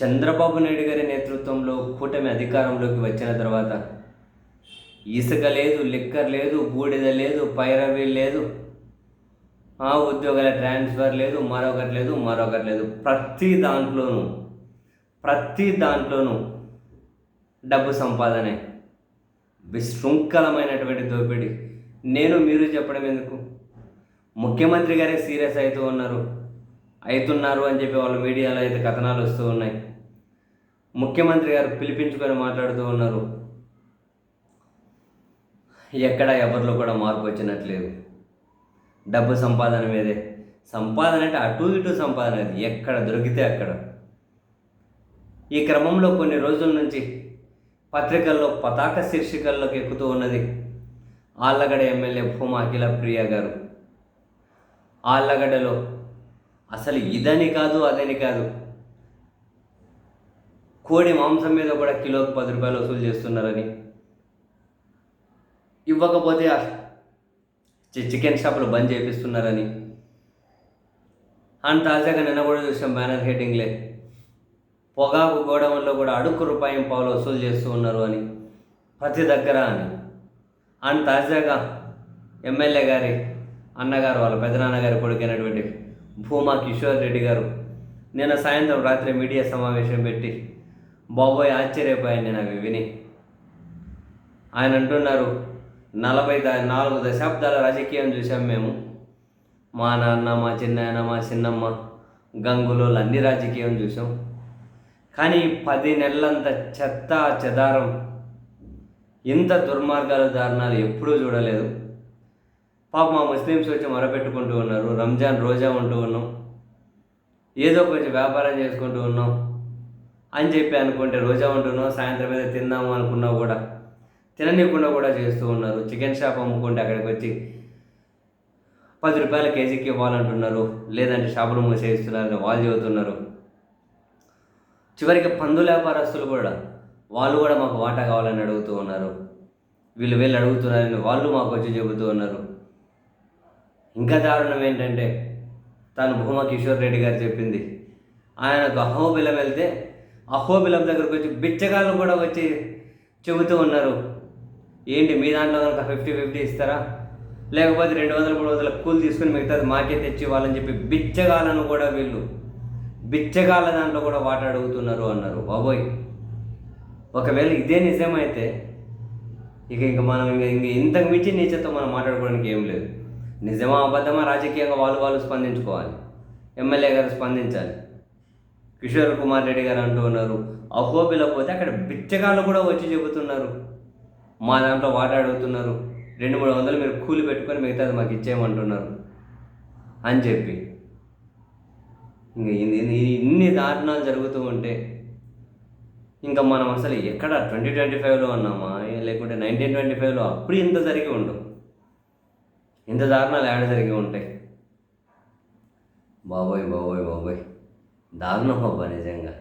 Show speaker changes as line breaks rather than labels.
చంద్రబాబు నాయుడు గారి నేతృత్వంలో కూటమి అధికారంలోకి వచ్చిన తర్వాత ఇసుక లేదు లిక్కర్ లేదు బూడిద లేదు పైరవీ లేదు ఆ ఉద్యోగాల ట్రాన్స్ఫర్ లేదు మరొకటి లేదు మరొకటి లేదు. ప్రతి దాంట్లోనూ ప్రతి దాంట్లోనూ డబ్బు సంపాదనే విశృంఖలమైనటువంటి దోపిడీ. నేను మీరు చెప్పడం ఎందుకు? ముఖ్యమంత్రి గారే సీరియస్ అవుతూ ఉన్నారు. అవుతున్నారు అని చెప్పి వాళ్ళ మీడియాలో అయితే కథనాలు వస్తూ ఉన్నాయి. ముఖ్యమంత్రి గారు పిలిపించుకొని మాట్లాడుతూ ఉన్నారు. ఎక్కడ ఎవరిలో కూడా మార్పు వచ్చినట్లేదు. డబ్బు సంపాదన మీదే. సంపాదన అంటే అటు ఇటు సంపాదన అది. ఎక్కడ దొరికితే అక్కడ. ఈ క్రమంలో కొన్ని రోజుల నుంచి పత్రికల్లో పతాక శీర్షికల్లోకి ఎక్కుతూ ఉన్నది ఆళ్ళగడ ఎమ్మెల్యే భూమా అఖిల ప్రియ గారు. ఆళ్ళగడ్డలో అసలు ఇదని కాదు అదని కాదు. కోడి మాంసం మీద కూడా కిలోకి పది రూపాయలు వసూలు చేస్తున్నారని. ఇవ్వకపోతే చికెన్ షాపులు బంద్ చేపిస్తున్నారని. అండ్ తాజాగా నిన్న కూడా చూసాం బ్యానర్ హెడ్డింగ్లే. పొగాకు గోడౌన్లో కూడా అడుక్కు రూపాయం పావులు వసూలు చేస్తూ ఉన్నారు అని. ప్రతి దగ్గర అని. అండ్ తాజాగా ఎమ్మెల్యే గారి అన్నగారు వాళ్ళ పెదనాన్నగారి కొడుకైనటువంటి భూమా కిషోర్ రెడ్డి గారు నిన్న సాయంత్రం రాత్రి మీడియా సమావేశం పెట్టి బాబోయ్ ఆశ్చర్యపోయాను నేను అవి విని. ఆయన అంటున్నారు నలభై నాలుగు దశాబ్దాల రాజకీయం చూసాం మేము. మా నాన్న మా చిన్నాయన మా చిన్నమ్మ గంగులో అన్ని రాజకీయం చూసాం కానీ పది నెలలంత చెత్త చెదారం ఇంత దుర్మార్గాలు దారుణాలు ఎప్పుడూ చూడలేదు. పాప మా ముస్లిమ్స్ వచ్చి మొరపెట్టుకుంటూ ఉన్నారు రంజాన్ రోజా ఉంటూ ఉన్నాం. ఏదో కొంచెం వ్యాపారం చేసుకుంటూ ఉన్నాం. అని చెప్పి అనుకుంటే రోజా ఉంటున్నాం సాయంత్రం మీద తిందాము అనుకున్నా కూడా తిననీయకుండా కూడా చేస్తూ ఉన్నారు. చికెన్ షాప్ అమ్ముకుంటే అక్కడికి వచ్చి పది రూపాయల కేజీకి ఇవ్వాలంటున్నారు. లేదంటే షాపులు మూసేస్తున్నారని వాళ్ళు చెబుతున్నారు. చివరికి పందుల వ్యాపారస్తులు కూడా వాళ్ళు కూడా మాకు వాటా కావాలని అడుగుతూ ఉన్నారు. వీళ్ళు వీళ్ళు అడుగుతున్నారని వాళ్ళు మాకు వచ్చి చెబుతూ ఉన్నారు. ఇంకా దారుణం ఏంటంటే తాను భూమా కిషోర్ రెడ్డి గారు చెప్పింది ఆయనకు అహోబిలం వెళ్తే అహోబిలం దగ్గరకు వచ్చి బిచ్చగాళ్ళు కూడా వచ్చి చెబుతూ ఉన్నారు. ఏంటి మీ దాంట్లో కనుక ఫిఫ్టీ ఫిఫ్టీ ఇస్తారా? లేకపోతే రెండు వందల మూడు వందల కూలి తీసుకుని మిగతాది మాకే తెచ్చి వాళ్ళని చెప్పి బిచ్చగాళ్ళను కూడా వీళ్ళు బిచ్చగాళ్ళ దాంట్లో కూడా వాట అడుగుతున్నారు అన్నారు. బాబోయ్! ఒకవేళ ఇదే నిజమైతే ఇక ఇంక మనం ఇంక ఇంక ఇంతకు మించి నీచతో మనం మాట్లాడుకోవడానికి ఏం లేదు. నిజమా అబద్ధమా రాజకీయంగా వాళ్ళు వాళ్ళు స్పందించుకోవాలి. ఎమ్మెల్యే గారు స్పందించాలి. కిషోర్ కుమార్ రెడ్డి గారు అంటూ ఉన్నారు. అహోబిలో పోతే అక్కడ బిచ్చగాళ్ళు కూడా వచ్చి చెబుతున్నారు. మా దాంట్లో వాట అడుగుతున్నారు. రెండు మూడు వందలు మీరు కూలి పెట్టుకొని మిగతాది మాకు ఇచ్చేయమంటున్నారు. అని చెప్పి. ఇన్ని దారుణాలు జరుగుతూ ఉంటే ఇంకా మనం అసలు ఎక్కడ ట్వంటీ ట్వంటీ ఫైవ్లో ఉన్నామా? లేకుంటే నైన్టీన్ ట్వంటీ ఫైవ్లో అప్పుడు ఇంత జరిగి ఉండవు ఇంత దారుణాలు యాడ జరిగి ఉంటాయి? బాబోయ్ బాబోయ్ బాబోయ్. దారుణం అబ్బా నిజంగా.